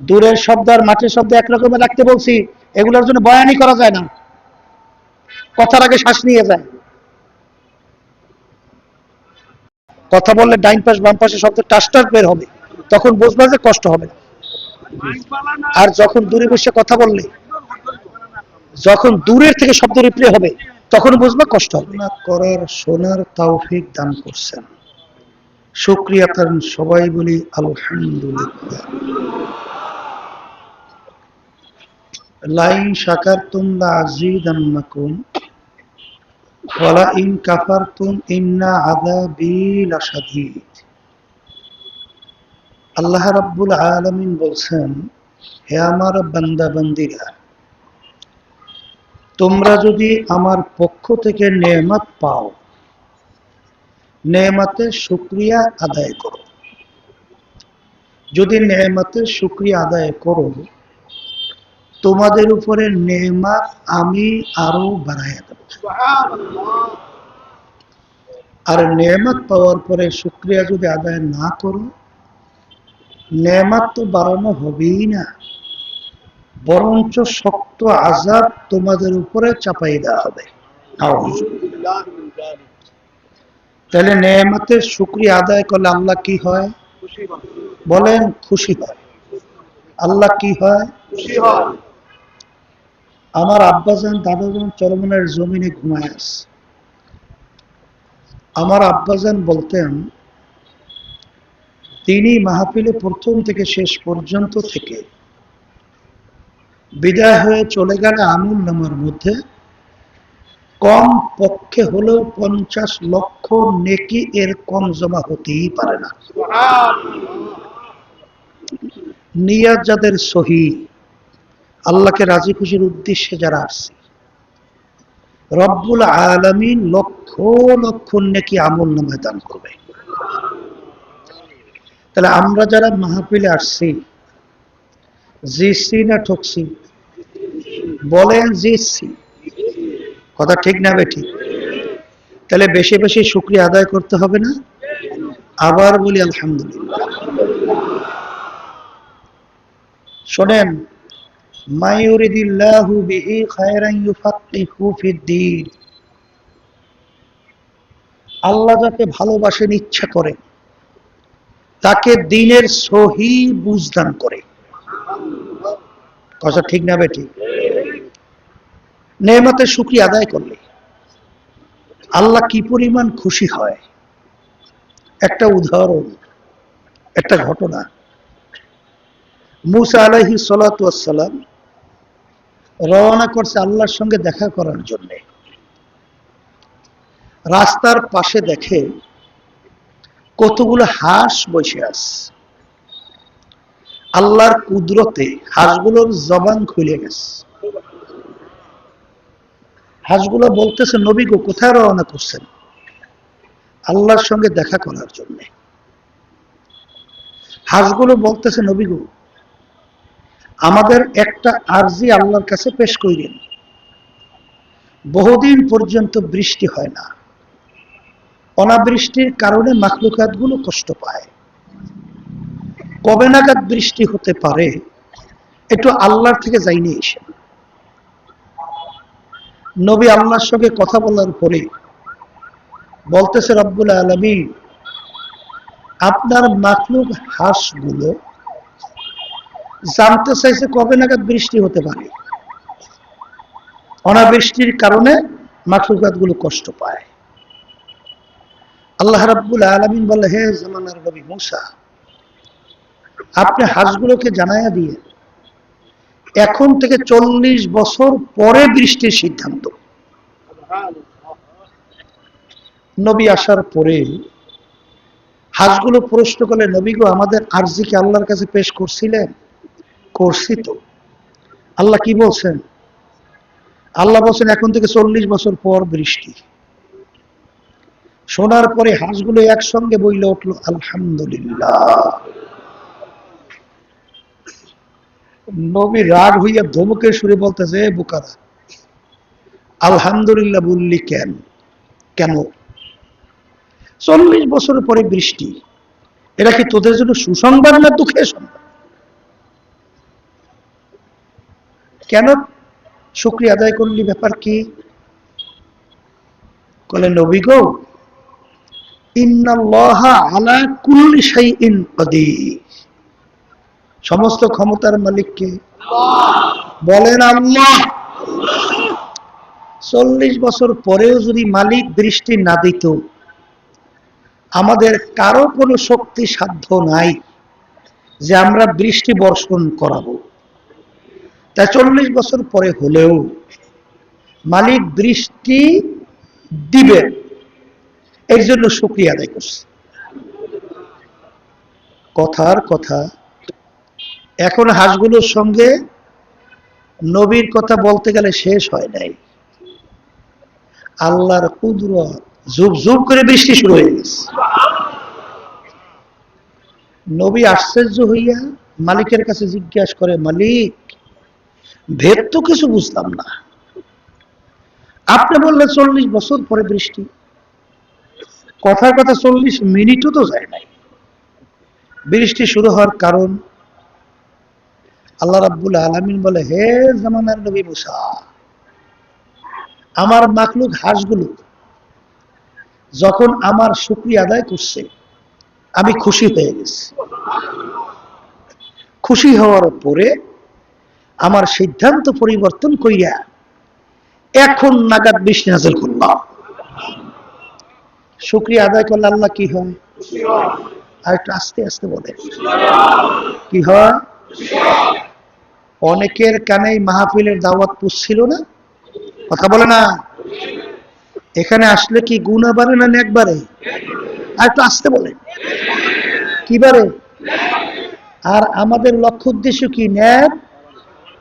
দূরের শব্দ আর মাঠের শব্দ একরকমের রাখতে বলছি, এগুলোর জন্য বয়ানই করা যায় না। কথার আগে শ্বাস নিয়ে যায়। কথা বললে ডাইন পাশ, বাম পাশে শব্দ টাস্টার বের হবে। তখন বুঝবা যে কষ্ট হবে আর যখন দূরে বসে কথা বললে, যখন দূরের থেকে শব্দ রিপ্লে হবে, তখন বুঝবা কষ্ট হবে। করার শোনার তাওফিক দান করছেন। শুক্রিয়া করেন সবাই বলি আলহামদুলিল্লাহ। লাইন আযীদান্নাকুম, ওয়ালা ইন ইন্না আল্লাহ রাব্বুল বলছেন, হে আমার বান্দা তোমরা যদি আমার পক্ষ থেকে নেমাত পাও নেয়ামতের শুকরিয়া আদায় করো। যদি নেয়ামতের শুকরিয়া আদায় করো তোমাদের উপরে নেয়ামত আমি আরও বাড়াইয়া দেব। আর নেয়ামত পাওয়ার পরে শুক্রিয়া যদি আদায় না করো নেয়ামত তো বাড়ানো হবেই না। বরঞ্চ শক্ত আজাব তোমাদের উপরে চাপাই দেওয়া হবে। তাহলে নেমাতের শুক্রিয়া আদায় করলে আল্লাহ কি হয়? বলেন খুশি হয়। আল্লাহ কি হয়। আমার আব্বাজান দাদাজান চরমনের জমিনে ঘুমায় আছে। আমার আব্বাজান বলতেন তিনি মাহফিলে প্রথম থেকে শেষ পর্যন্ত থেকে বিদায় হয়ে চলে গেলে আমুল নামার মধ্যে কম পক্ষে হলেও পঞ্চাশ লক্ষ নেকি এর কম জমা হতেই পারে না। নিয়াত যাদের সহি আল্লাহকে রাজি খুশির উদ্দেশ্যে যারা আসছে। রব্বুল আলমিন লক্ষ লক্ষ নেকি আমল নামায় দান করবে। তাহলে আমরা যারা মাহফিলে আসছি জিসি না ঠকছি? বলেন জিসি কথা ঠিক না বেঠি তাহলে বেশি বেশি শুক্রিয়া আদায় করতে হবে না? আবার বলি আলহামদুলিল্লাহ। শোনেন আল্লাহ যাকে ভালোবাসেন, ইচ্ছা করে, তাকে দিনের সহি বুঝদান করে। কথা ঠিক না বেটি নেমতের সুক্রিয়া আদায় করলে আল্লাহ কি পরিমাণ খুশি হয়? একটা উদাহরণ, একটা ঘটনা। মুসা আলাহি সালাম রওনা করছে আল্লাহর সঙ্গে দেখা করার জন্য। রাস্তার পাশে দেখে কতগুলো হাঁস বসে আছে। আল্লাহর কুদরতে হাঁসগুলোর জবান খুলে গেছে। হাঁসগুলো বলতেছে, নবী গো, কোথায় রওনা করছেন? আল্লাহর সঙ্গে দেখা করার জন্য। হাঁসগুলো বলতেছে, নবী গো আমাদের একটা আরজি আল্লাহর কাছে পেশ করিলেন। বহুদিন পর্যন্ত বৃষ্টি হয় না। অনাবৃষ্টির কারণে মাখলুকাতগুলো কষ্ট পায়। কবে নাগাদ বৃষ্টি হতে পারে, একটু আল্লাহর থেকে যাইনি এসে। নবী আল্লাহর সঙ্গে কথা বলার পরে বলতেছে, রব্বুল আলমী আপনার মাখলুক হাঁসগুলো জানতে চাইছে কবে নাগাদ বৃষ্টি হতে পারে। অনাবৃষ্টির কারণে মাখলুকাতগুলো কষ্ট পায়। আল্লাহ রাব্বুল আলমিন বলে, হে জামানার নবী মুসা, আপনি হাঁসগুলোকে জানাইয়া দিয়ে, এখন থেকে চল্লিশ বছর পরে বৃষ্টির সিদ্ধান্ত। নবী আসার পরে হাঁসগুলো প্রশ্ন করলে নবী গো, আমাদের আরজিকে আল্লাহর কাছে পেশ করছিলেন? করছি তো। আল্লাহ কি বলছেন? আল্লাহ বলছেন, এখন থেকে চল্লিশ বছর পর বৃষ্টি। শোনার পরে হাঁসগুলো একসঙ্গে বইলে উঠল, আলহামদুলিল্লাহ। নবী রাগ হইয়া ধমকের সুরে বলতেছে, "এ বোকারা, আলহামদুলিল্লাহ বললি কেন? কেন? চল্লিশ বছর পরে বৃষ্টি। এটা কি তোদের জন্য সুসংবাদ না দুঃখের সংবাদ? কেন শুক্রিয়া আদায় করলি? ব্যাপার কি? বলে নবী গো আলা কুল্লি শাইইন কাদির। সমস্ত ক্ষমতার মালিককে বলেন আল্লাহ, চল্লিশ বছর পরেও যদি মালিক দৃষ্টি না দিত, আমাদের কারও কোনো শক্তি সাধ্য নাই যে আমরা বৃষ্টি বর্ষণ করাবো। চল্লিশ বছর পরে হলেও মালিক দৃষ্টি দিবেন এর জন্য শুক্রিয়া আদায় করছে। কথার কথা, এখন হাঁসগুলোর সঙ্গে নবীর কথা বলতে গেলে শেষ হয় নাই। আল্লাহর কুদরত জুব জুব করে বৃষ্টি শুরু হয়ে গেছে। নবী আশ্চর্য হইয়া মালিকের কাছে জিজ্ঞাসা করে, মালিক ভেদ তো কিছু বুঝলাম না। আপনি বললেন চল্লিশ বছর পরে বৃষ্টি। কথার কথা চল্লিশ মিনিটও তো যায় নাই। বৃষ্টি শুরু হওয়ার কারণ আল্লাহ রাব্বুল আলমিন বলে, হে জামানার নবী মুসা, আমার মাকলুক হাঁসগুলো যখন আমার শুক্রিয়া আদায় করছে, আমি খুশি হয়ে গেছি। খুশি হওয়ার পরে আমার সিদ্ধান্ত পরিবর্তন করিয়া এখন নাগাদ বৃষ্টি নাজল করলাম। শুক্রিয়া আদায় করলে আল্লাহ কি হয়? আর একটু আস্তে আস্তে বলে। কি হয়? অনেকের কানেই মাহফিলের দাওয়াত পুষছিল না। কথা বলে না। এখানে আসলে কি গুণা বাড়ে না নেক বাড়ে? আর একটু আসতে বলে। কি বাড়ে? আর আমাদের লক্ষ্য উদ্দেশ্য কি ন্যাক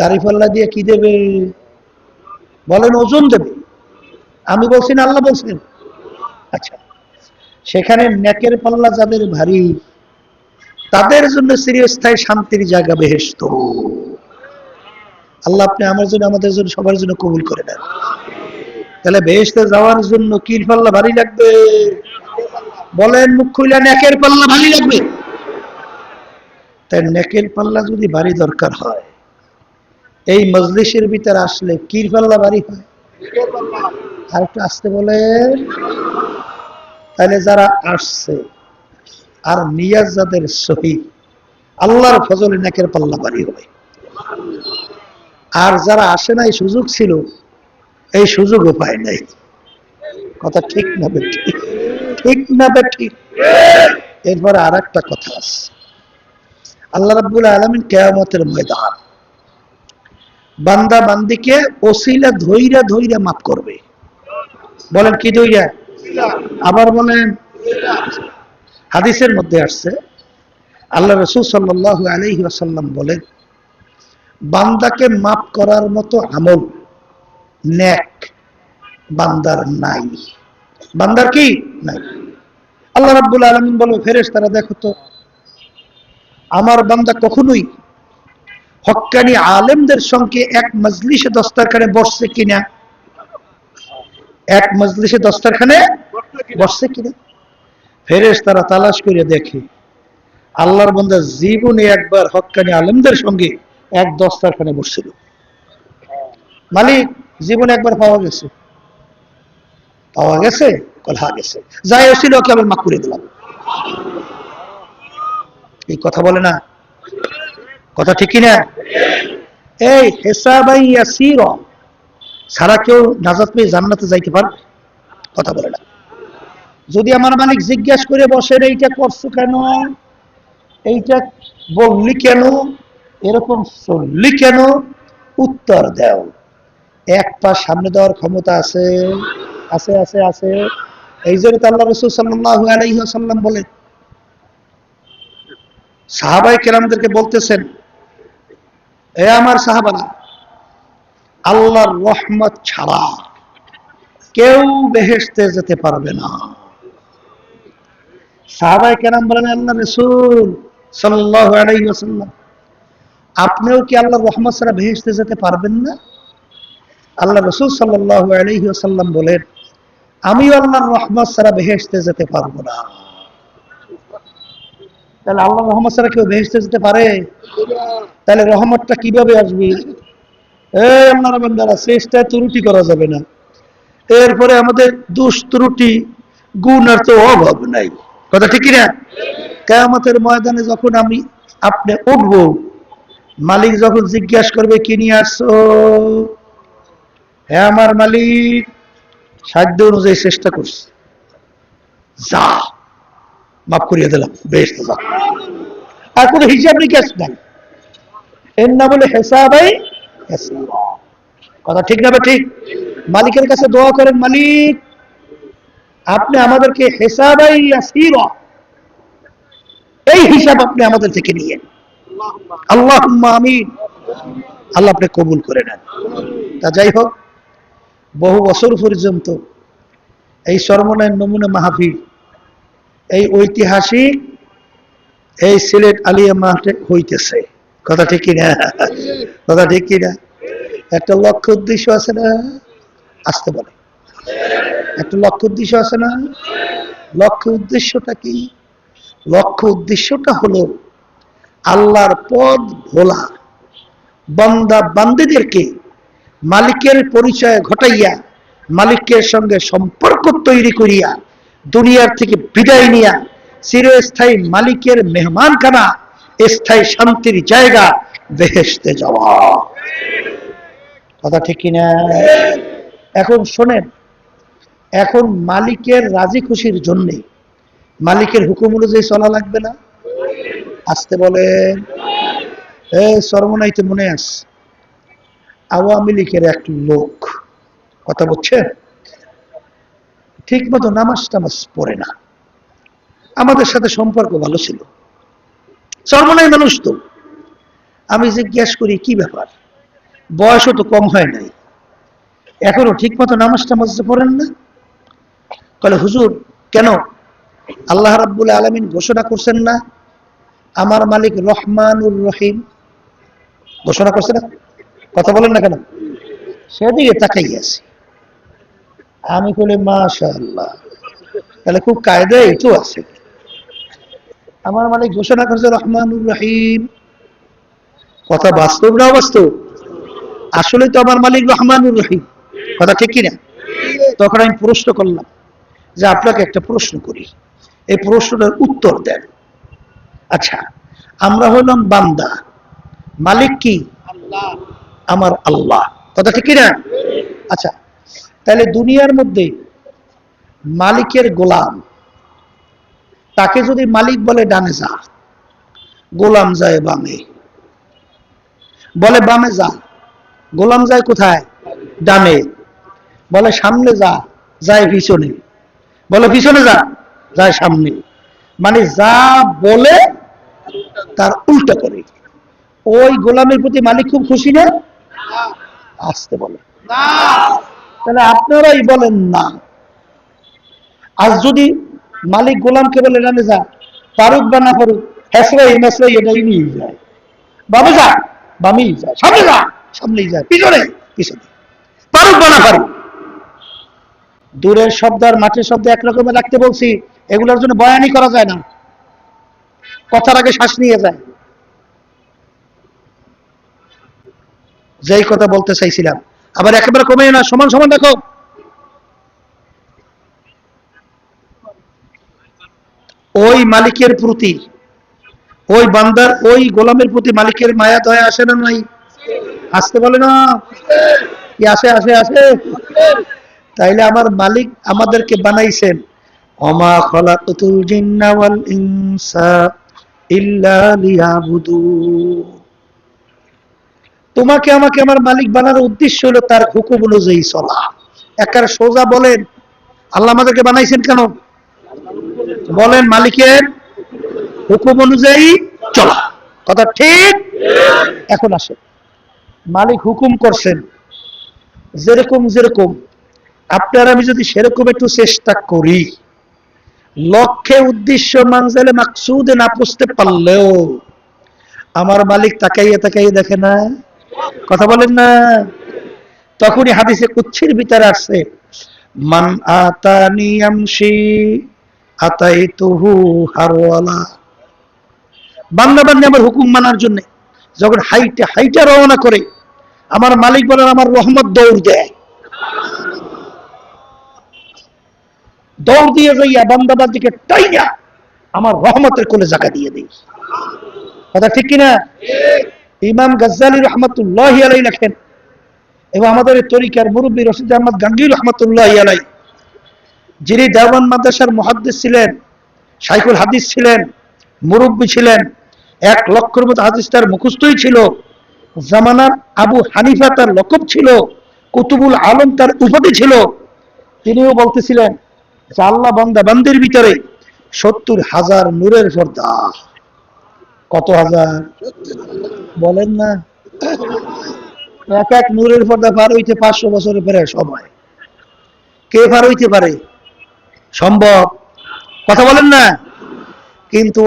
দাড়িপাল্লা দিয়ে কি দেবে? বলেন ওজন দেবে। আমি বলছি না, আল্লাহ বলছেন। আচ্ছা সেখানে নেকের পাল্লা যাদের ভারী, তাদের জন্য চিরস্থায়ী শান্তির জায়গা বেহেস্ত আল্লাহ আপনি আমার জন্য, আমাদের জন্য, সবার জন্য কবুল করে নেন। তাহলে বেহেস্তে যাওয়ার জন্য কির পাল্লা ভারী লাগবে? বলেন, মুখ খুইলা নেকের পাল্লা ভারী লাগবে। তাই নেকের পাল্লা যদি ভারী দরকার হয় এই মজলিসের ভিতরে আসলে কির পাল্লা ভারী হয়? আর একটু আসতে বলেন তাহলে যারা আসছে, আর নিয়াজ যাদের সহি আল্লাহর ফজলে নেকের পাল্লা বাড়ি হবে। আর যারা আসে নাই, সুযোগ ছিল, এই সুযোগও পায় নাই। কথা ঠিক না ঠিক? ঠিক না ঠিক? এরপরে আর একটা কথা আছে। আল্লাহ রাব্বুল আলমিন কেয়ামতের ময়দান বান্দা বান্দিকে ওসিলা ধৈরা ধৈরা মাফ করবে। বলেন কি ধৈরা? আবার বলেন, হাদিসের মধ্যে আসছে, আল্লাহ রসুল সাল্লাহ আলহি আসাল্লাম বলেন, বান্দাকে মাফ করার মতো আমল ন্যাক বান্দার নাই। বান্দার কি? নাই। আল্লাহ রাব্বুল আলমিন বলো ফেরেস তারা দেখো তো, আমার বান্দা কখনোই হক্কানি আলেমদের সঙ্গে এক মজলিসে দস্তারখানে বসছে কিনা? এক মজলিসে দস্তারখানে বসছে কিনা? ফেরেস তারা তালাশ করে দেখে, আল্লাহর বন্ধা জীবনে একবার হক্কানি আলেমদের সঙ্গে এক দস্তারখানে বসছিল। মালিক, জীবনে একবার পাওয়া গেছে। পাওয়া গেছে কথা গেছে। যাই ছিল ওকে আমি মাক করে দিলাম। এই কথা বলে না। কথা ঠিকই না এই হেসাবাই ইয়াসির সারা কেউ নাজাত পেয়ে জান্নাতে যাইতে পারবে কথা বলে না। যদি আমার মালিক জিজ্ঞাসা করে বসেন এইটা করছ কেন? এইটা বললি কেন? এরকম চললি কেন? উত্তর দেও। এক পা সামনে দেওয়ার ক্ষমতা আছে আছে আছে আছে। এই জন্য তো আল্লাহ রসুল সাল্লাহ আলাইসাল্লাম বলেন সাহাবাই কেরামদেরকে বলতেছেন এ আমার সাহাবানা আল্লাহর রহমত ছাড়া কেউ বেহেশতে যেতে পারবে না। সাহাবাই কেরাম বলেন, আল্লাহ রসুল সাল্লাল্লাহু আপনিও কি আল্লাহর রহমত ছাড়া বেহেশতে যেতে পারবেন না? আল্লাহ রসুল সাল্লাল্লাহু আলাইহি ওয়াসাল্লাম বলেন, আমিও আল্লাহর রহমত ছাড়া বেহেশতে যেতে পারব না। তাহলে আল্লাহ রহমত ছাড়া কেউ বেহেশতে যেতে পারে? তাহলে রহমতটা কীভাবে আসবে? এই আল্লাহর বান্দারা চেষ্টায় ত্রুটি করা যাবে না। এরপরে আমাদের দুষ ত্রুটি, গুণ আর তো অভাব নাই। কথা ঠিক না কেয়ামতের ময়দানে যখন আমি, আপনি উঠবো, মালিক যখন জিজ্ঞাসা করবে, কি নিয়ে আসছো? হ্যাঁ আমার মালিক, সাধ্য অনুযায়ী চেষ্টা করছে। যা। মাফ করিয়ে দিলাম, বেশ। আর কোনো হিসাব নিকাশ নাই। এর না বলে হেসাবাই হেসাব কথা ঠিক না ঠিক? মালিকের কাছে দোয়া করেন, মালিক, আপনি আমাদেরকে হেসাবাই আসির এই হিসাব আপনি আমাদের থেকে নিয়ে আল্লাহ আমিন। আল্লাহ আপনি কবুল করে নেন। তা যাই হোক, বহু বছর পর্যন্ত এই সর্বনয়ন নমুনা মাহফিল এই ঐতিহাসিক এই সিলেট আলিয়া মাঠে হইতেছে। কথা ঠিক কিনা? কথা ঠিক কিনা? একটা লক্ষ্য উদ্দেশ্য আছে না? আসতে বলে একটা লক্ষ্য উদ্দেশ্য আছে না? লক্ষ্য উদ্দেশ্যটা কি? লক্ষ্য উদ্দেশ্যটা হলো আল্লাহর পদ ভোলা। বন্দা বান্দিদেরকে মালিকের পরিচয় ঘটাইয়া, মালিকের সঙ্গে সম্পর্ক তৈরি করিয়া দুনিয়ার থেকে বিদায় নিয়া চিরস্থায়ী মালিকের মেহমানখানা, স্থায়ী শান্তির জায়গা বেহেসতে যাওয়া। কথা ঠিক কিনা? এখন শোনেন, এখন মালিকের রাজি খুশির জন্যে মালিকের হুকুম অনুযায়ী চলা লাগবে না? আসতে বলেন। এ সর্বনাইতে মনে আস আওয়ামী লীগের এক লোক, কথা বলছেন ঠিক মতো নামাজ টামাজ পড়ে না। আমাদের সাথে সম্পর্ক ভালো ছিল। সর্বনাই মানুষ তো। আমি জিজ্ঞেস করি, কি ব্যাপার? বয়সও তো কম হয় নাই। এখনও ঠিক মতো নামাজ টামাজ পড়েন না? বলে হুজুর, কেন? আল্লাহ রাব্বুল আলমিন ঘোষণা করছেন না, আমার মালিক রহমানুর রহিম ঘোষণা করছে না? কথা বলেন না কেন? সেদিকে তাকাই আছে। আমি বলি মাশা আল্লাহ তাহলে খুব কায়দায় তো আছে। আমার মালিক ঘোষণা করছে, রহমানুর রহিম। কথা বাস্তব না বাস্তব আসলে তো আমার মালিক রহমানুর রহিম। কথা ঠিক কিনা? তখন আমি প্রশ্ন করলাম যে, আপনাকে একটা প্রশ্ন করি। এই প্রশ্নটার উত্তর দেন। আচ্ছা আমরা হলাম বান্দা। মালিক কি? আমার আল্লাহ। কথা ঠিক কিনা? আচ্ছা তাহলে দুনিয়ার মধ্যে মালিকের গোলাম, তাকে যদি মালিক বলে ডানে যা, গোলাম যায় বামে। বলে বামে যা, গোলাম যায় কোথায়? ডানে। বলে সামনে যা, যায় পিছনে। বলে পিছনে যা, যায় সামনে। মানে যা বলে তার উল্টা করে। ওই গোলামের প্রতি মালিক খুব খুশি না? আসতে বলে। তাহলে আপনারাই বলেন না। আজ যদি মালিক গোলামকে বলে রানে যা পারুক বা না পারুক হেসরাই মেসরাই এটাই নিয়ে যায়। বামে যা, বামেই যায়, সামনে যা, সামনেই যায়, পিছনে পিছনে। পারুক বা না পারুক দূরের শব্দ আর মাঠের শব্দ একরকমে রাখতে বলছি, এগুলোর জন্য বয়ানি করা যায় না। কথার আগে শ্বাস নিয়ে যায়। যেই কথা বলতে চাইছিলাম আবার একেবারে কমে না, সমান সমান দেখো। ওই মালিকের প্রতি, ওই বান্দার, ওই গোলামের প্রতি মালিকের মায়া, দয়া আসে না নাই? আসতে বলে না? কি আসে আসে আসে। তাইলে আমার মালিক আমাদেরকে বানাইছেন। অমা খলাকুল জিন্না ওয়াল ইনসা ইল্লা লিয়াবুদুন। তোমাকে আমাকে আমার মালিক বানানোর উদ্দেশ্য হলো তার হুকুম অনুযায়ী চলা। একার সোজা বলেন, আল্লাহ আমাদেরকে বানাইছেন কেন? বলেন, মালিকের হুকুম অনুযায়ী চলা। কথা ঠিক? এখন আসে মালিক হুকুম করছেন, যেরকম যেরকম। আপনার আমি যদি সেরকম একটু চেষ্টা করি, লক্ষ্যে, উদ্দেশ্য, মানজালে মাকসুদে না পুষতে পারলেও, আমার মালিক তাকাইয়ে তাকাইয়ে দেখে না কথা বলেন না। তখনই হাদিসে কুচ্ছির ভিতরে আসছে, মান আতানি আমশি, আতাইতুহু হারওয়ালা। বান্দা বান্দি আমার হুকুম মানার জন্য যখন হাইটে হাইটে রওনা করে, আমার মালিক বলেন, আমার রহমত দৌড় দেয়। দৌড় দিয়ে যাইয়া বান্দাবাদিকে টাইয়া আমার রহমতের কোলে জায়গা দিয়ে দিই কথা ঠিক কিনা? ইমাম গজ্জালি রহমতুল্লাহ আলাই লেখেন, এবং আমাদের তরিকার মুরব্বী রশিদ আহমদ গাঙ্গি রহমতুল্লাহ আলাই যিনি দেওয়ান মাদ্রাসার মহাদ্দিস ছিলেন সাইকুল হাদিস ছিলেন, মুরব্বী ছিলেন, এক লক্ষর মতো হাদিস তার মুখস্থই ছিল, জামানার আবু হানিফা তার লকব ছিল, কুতুবুল আলম তার উপাধি ছিল। তিনিও বলতেছিলেন যে আল্লাহ বান্দা বান্দির ভিতরে সত্তর হাজার নূরের পর্দা কত হাজার? বলেন না। এক এক নূরের পর্দা পার হইতে পাঁচশো বছরের পরে সময়। কে পার হইতে পারে? সম্ভব। কথা বলেন না। কিন্তু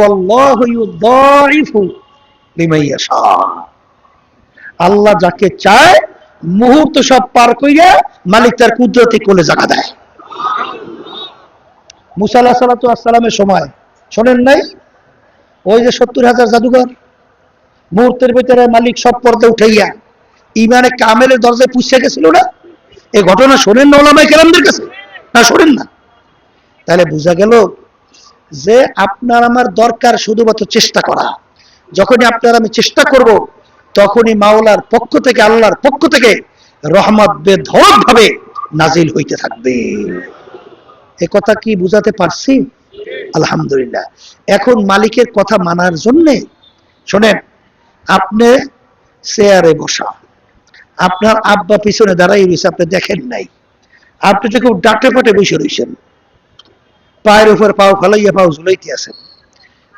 আল্লাহ যাকে চায়, মুহূর্ত সব পার কইরা মালিক তার কুদরতি কোলে জায়গা দেয়। মুসা আল্লাহ সাল্লাতু আসসালামের সময়, শোনেন নাই? ওই যে সত্তর হাজার জাদুঘর, মুহূর্তের ভিতরে মালিক সব পর্দা উঠাইয়া ইমানে কামেলের দরজায় পুষে গেছিল না? এই ঘটনা শোনেন না ওলামাই কেরামদের কাছে? না শোনেন না? তাহলে বোঝা গেল যে আপনার আমার দরকার শুধুমাত্র চেষ্টা করা। যখনই আপনার আমি চেষ্টা করব, তখনই মাওলার পক্ষ থেকে, আল্লাহর পক্ষ থেকে রহমত বেধরক ভাবে নাজিল হইতে থাকবে। এ কথা কি বুঝাতে পারছি? আলহামদুলিল্লাহ। এখন মালিকের কথা মানার জন্য, শোনেন, আপনি চেয়ারে বসা। আপনার আব্বা পিছনে দাঁড়াই রয়েছে, আপনি দেখেন নাই। আপনি তো কেউ ডাকে পাটে বসে রয়েছেন। পায়ের উপর পাও ফেলাইয়া পাও ঝুলাইতে আছেন।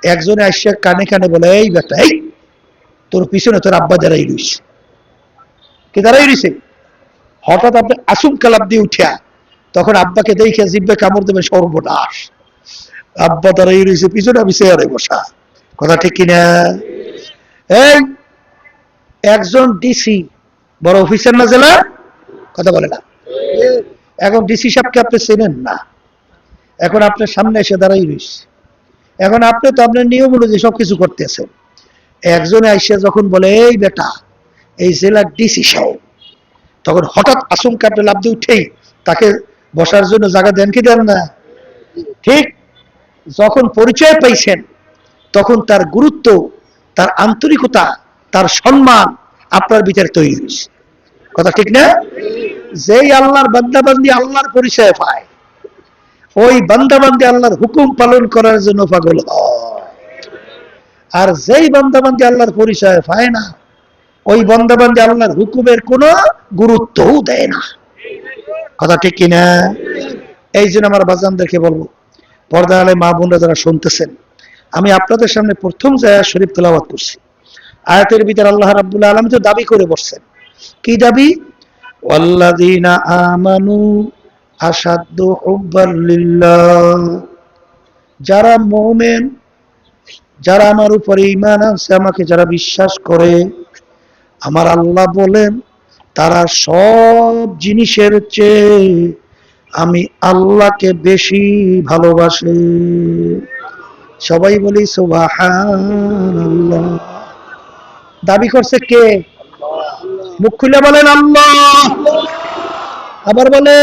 একজনে আসছে কানে কানে বলে, এই বেটা, এই, তোর পিছনে তোর আব্বা দাঁড়াই রয়েছে। কে দাঁড়াই রয়েছে? হঠাৎ আপনি আসুম কালাপ দিয়ে উঠিয়া, তখন আব্বাকে দেখে জিব্বে কামড় দেবে সর্বনাশ। আব্বা দাঁড়াই রয়েছে, পিছনে আমি চেয়ারে বসা। কথা ঠিক কিনা? এই, একজন ডিসি বড় অফিসার না জেলা? কথা বলে না। এখন ডিসি সাহেবকে আপনি চেনেন না। এখন আপনার সামনে এসে দাঁড়াই রয়েছে। এখন আপনি তো আপনার নিয়ম অনুযায়ী সবকিছু করতেছেন। একজন আইসে যখন বলে, এই বেটা, এই জেলার ডিসি সাহেব। তখন হঠাৎ আশঙ্কা আপনি লাভ দিয়ে উঠেই তাকে বসার জন্য জায়গা দেন কি দেন না? ঠিক? যখন পরিচয় পাইছেন, তখন তার গুরুত্ব, তার আন্তরিকতা, তার সম্মান আপনার ভিতরে তৈরি হয়েছে। কথা ঠিক না? যেই আল্লাহর বান্দাবান্দি আল্লাহর পরিচয় পায়, ওই বান্দাবান্দি আল্লাহর হুকুম পালন করার জন্য পাগল আর যেই বান্দাবান্দি আল্লাহর পরিচয় পায় না, ওই বান্দাবান্দি আল্লাহর হুকুমের কোনো গুরুত্বও দেয় না। কথা ঠিক কিনা? এই জন্য আমার বাজানদেরকে বলব পর্দা আলে মা বোনরা যারা শুনতেছেন, আমি আপনাদের সামনে প্রথম জায়গা শরীফ তেলাওয়াত করছি। আয়াতের ভিতরে আল্লাহ রাব্বুল আলম তো দাবি করে বসছেন। কি দাবি? ওয়াল্লাযীনা আমানু লিল্লাহ। যারা মুমিন, যারা আমার উপরে ঈমান আছে আমাকে যারা বিশ্বাস করে, আমার আল্লাহ বলেন, তারা সব জিনিসের চেয়ে আমি আল্লাহকে বেশি ভালোবাসি। সবাই বলি, সুবহানাল্লাহ। দাবি করছে কে? মুখ খুলে বলেন, আল্লাহ। আবার বলে